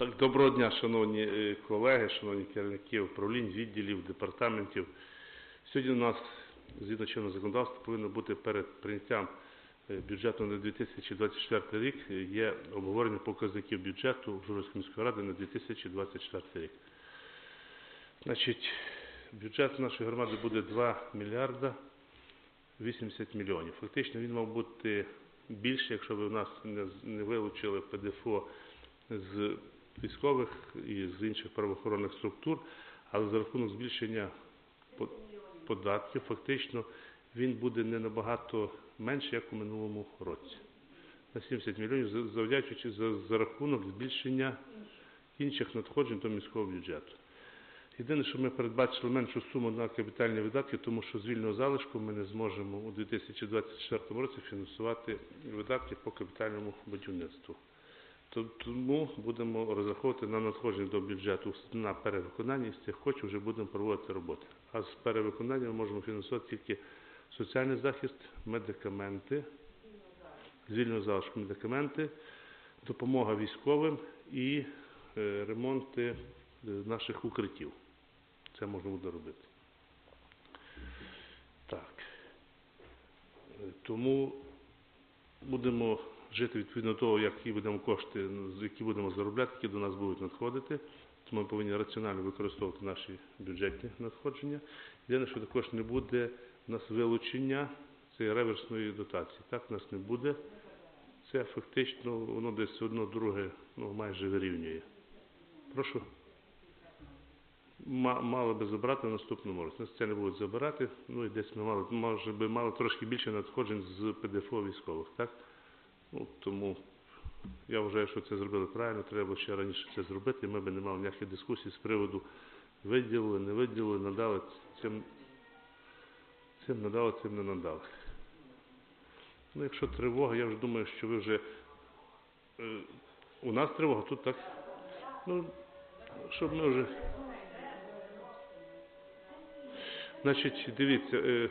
Так, доброго дня, шановні е, колеги, шановні керівники управлінь, відділів, департаментів. Сьогодні у нас, згідно чинного законодавства, повинно бути перед прийняттям е, бюджету на 2024 рік е, є обговорення показників бюджету Журської міської ради на 2024 рік. Значить, бюджет нашої громади буде 2 мільярда 80 мільйонів. Фактично він мав бути більше, якщо ви в нас не вилучили ПДФО з військових і з інших правоохоронних структур, але за рахунок збільшення податків, фактично він буде не набагато менше, як у минулому році. На 70 мільйонів, за- завдячуючи за, за рахунок збільшення інших надходжень до міського бюджету. Єдине, що ми передбачили меншу суму на капітальні видатки, тому що з вільного залишку ми не зможемо у 2024 році фінансувати видатки по капітальному будівництву. То- Тому будемо розраховувати на надходження до бюджету на перевиконання і з цих коштів вже будемо проводити роботи. А з перевиконання ми можемо фінансувати тільки соціальний захист, медикаменти, з вільного залишку медикаменти, допомога військовим і е, ремонти е, наших укриттів. Це можна буде робити. Так. Е, Тому будемо жити відповідно того, які будемо кошти, які будемо заробляти, які до нас будуть надходити. Тому ми повинні раціонально використовувати наші бюджетні надходження. Єдине, що також не буде у нас вилучення цієї реверсної дотації. Так, у нас не буде. Це фактично воно десь одно друге ну, майже вирівнює. Прошу. Ма- Мали би забрати в наступному році. Нас це не будуть забирати. Ну і десь ми мали, може би мали трошки більше надходжень з ПДФО військових, так? Ну, тому я вважаю, що це зробили правильно, треба ще раніше це зробити, ми б не мали ніяких дискусій з приводу виділили, не виділили, надали цим, цим надали, цим не надали. Ну, якщо тривога, я вже думаю, що ви вже е, у нас тривога, тут так. Ну, щоб ми вже. Значить, дивіться, е,